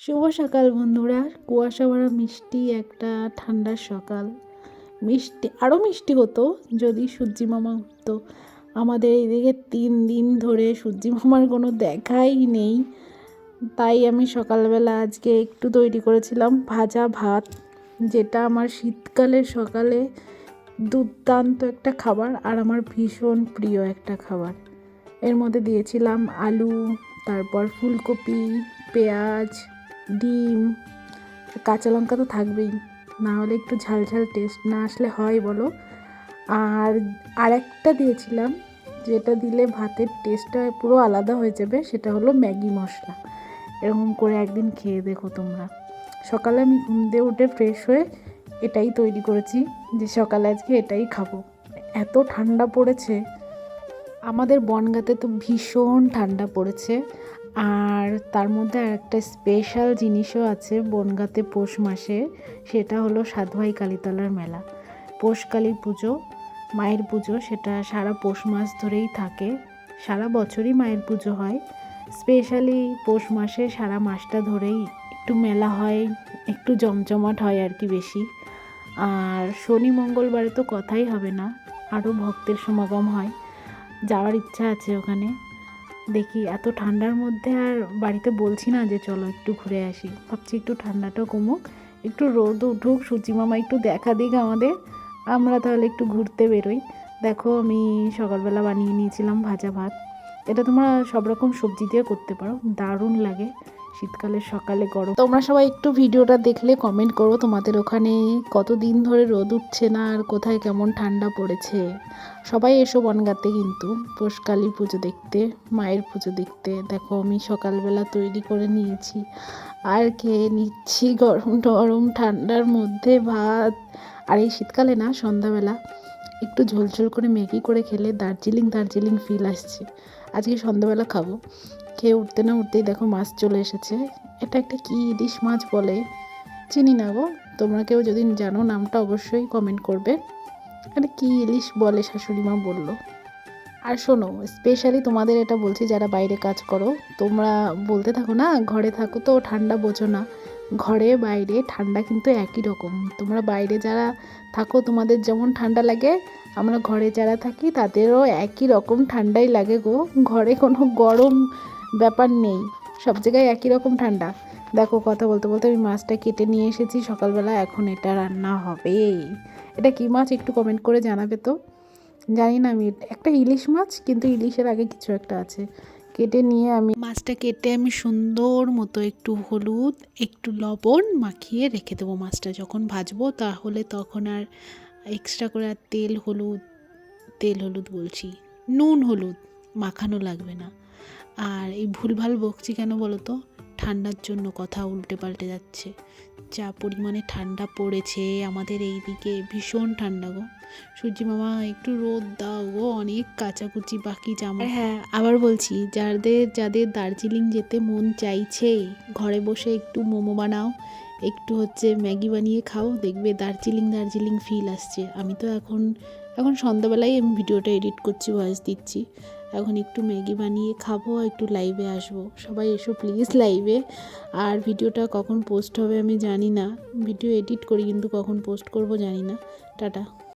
শুভ সকাল বন্ধুরা। কুয়াশা ভরা মিষ্টি, একটা ঠান্ডার সকাল। মিষ্টি আরও মিষ্টি হতো যদি সূর্যি মামা উঠতো আমাদের এদিকে তিন দিন ধরে সূর্যি মামার কোনো দেখাই নেই। তাই আমি সকালবেলা আজকে একটু তৈরি করেছিলাম ভাজা ভাত, যেটা আমার শীতকালের সকালে দুর্দান্ত একটা খাবার আর আমার ভীষণ প্রিয় একটা খাবার। এর মধ্যে দিয়েছিলাম আলু, তারপর ফুলকপি, পেঁয়াজ ডিম, কাঁচা লঙ্কা তো থাকবেই, না হলে একটু ঝাল ঝাল টেস্ট না আসলে হয় বলো। আর, আরেকটা দিয়েছিলাম, যেটা দিলে ভাতের টেস্টটা পুরো আলাদা হয়ে যাবে, সেটা হলো ম্যাগি মশলা। এরকম করে একদিন খেয়ে দেখো তোমরা। সকালে আমি ঘুম দিয়ে উঠে ফ্রেশ হয়ে এটাই তৈরি করেছি, যে সকালে আজকে এটাই খাব। এত ঠান্ডা পড়েছে, আমাদের বনগাতে তো ভীষণ ঠান্ডা পড়েছে। আর তার মধ্যে আর একটা স্পেশাল জিনিসও আছে বনগাঁতে পৌষ মাসে, সেটা হলো সাধুভাই কালীতলার মেলা। পৌষ কালী পুজো, মায়ের পুজো, সেটা সারা পৌষ মাস ধরেই থাকে। সারা বছরই মায়ের পুজো হয়। স্পেশালি পৌষ মাসে সারা মাসটা ধরেই একটু মেলা হয়, একটু জমজমাট হয় আর কি বেশি। আর শনি মঙ্গলবারে তো কথাই হবে না, আরও ভক্তের সমাগম হয়। যাওয়ার ইচ্ছা আছে ওখানে। দেখি, এত ঠান্ডার মধ্যে আর বাড়িতে বলছি না যে চলো একটু ঘুরে আসি। ভাবছি একটু ঠান্ডাটা কমুক, একটু রোদ উঠুক মামা একটু দেখা দিক আমাদের, আমরা তাহলে একটু ঘুরতে বেরোই। দেখো আমি সকালবেলা বানিয়ে নিয়েছিলাম ভাজা ভাত। এটা তোমরা সব রকম সবজি দিয়ে করতে পারো। দারুণ লাগে শীতকালের সকালে গরম। তোমরা সবাই একটু ভিডিওটা দেখলে কমেন্ট করো তোমাদের ওখানে কতদিন ধরে রোদ উঠছে না আর কোথায় কেমন ঠান্ডা পড়েছে। সবাই এসো বনগাতে কিন্তু পোষকালী পুজো দেখতে, মায়ের পুজো দেখতে। দেখো আমি সকালবেলা তৈরি করে নিয়েছি। আর খেয়ে নিচ্ছি গরম গরম ঠান্ডার মধ্যে ভাত। আর এই শীতকালে না, সন্ধ্যাবেলা একটু ঝোলঝোল করে ম্যাগি করে খেলে দার্জিলিং দার্জিলিং ফিল আসছে। আজকে সন্ধ্যাবেলা খাব। খেয়ে উঠতে না উঠতেই দেখো মাছ চলে এসেছে। এটা একটা কি ইলিশ মাছ বলে? চিনি না গো। তোমরা কেউ যদি জানো নামটা অবশ্যই কমেন্ট করবে। আরে কি ইলিশ বলে শাশুড়ি মা বলল। আর শোনো স্পেশালি তোমাদের এটা বলছি, যারা বাইরে কাজ করো, তোমরা বলতে থাকো না, ঘরে থাকো তো ঠান্ডা বোঝো না। ঘরে, বাইরে, ঠান্ডা কিন্তু একই রকম। তোমরা বাইরে যারা থাকো, তোমাদের যেমন ঠান্ডা লাগে, আমরা ঘরে যারা থাকি, তাদেরও একই রকম ঠান্ডাই লাগে গো। ঘরে কোনো গরম ব্যাপার নেই, সব জায়গায় একই রকম ঠান্ডা। দেখো, কথা বলতে বলতে আমি মাছটা কেটে নিয়ে এসেছি, সকালবেলা এখন এটা রান্না হবে। এটা কী মাছ? একটু কমেন্ট করে জানাবে তো। জানি না, আমি, একটা ইলিশ মাছ, কিন্তু ইলিশের আগে কিছু একটা আছে। কেটে নিয়ে আমি মাছটা কেটে আমি সুন্দর মতো একটু হলুদ, একটু লবণ মাখিয়ে রেখে দেবো মাছটা। যখন ভাজবো তাহলে তখন আর এক্সট্রা করে আর তেল হলুদ তেল হলুদ বলছি, নুন হলুদ মাখানো লাগবে না। আর এই ভুলভাল বকছি কেন বলো তো? ঠান্ডার জন্য কথা উল্টে পাল্টে যাচ্ছে। যা পরিমাণে ঠান্ডা পড়েছে আমাদের এই দিকে ভীষণ ঠান্ডা গো। সূর্যি মামা একটু রোদ দাও গো অনেক কাচাকুচি বাকি জামা। হ্যাঁ। আবার বলছি যাদের যাদের দার্জিলিং যেতে মন চাইছে ঘরে বসে একটু মোমো বানাও একটু হচ্ছে ম্যাগি বানিয়ে খাও দেখবে দার্জিলিং দার্জিলিং ফিল আসছে। আমি তো এখন এখন সন্ধ্যাবেলায় আমি ভিডিওটা এডিট করছি ভয়েস দিচ্ছি। এখন একটু ম্যাগি বানিয়ে খাব একটু লাইভে আসব। সবাই এসো প্লিজ লাইভে আর ভিডিওটা কখন পোস্ট হবে আমি জানি না। ভিডিও এডিট করি কিন্তু কখন পোস্ট করব জানি না। টাটা।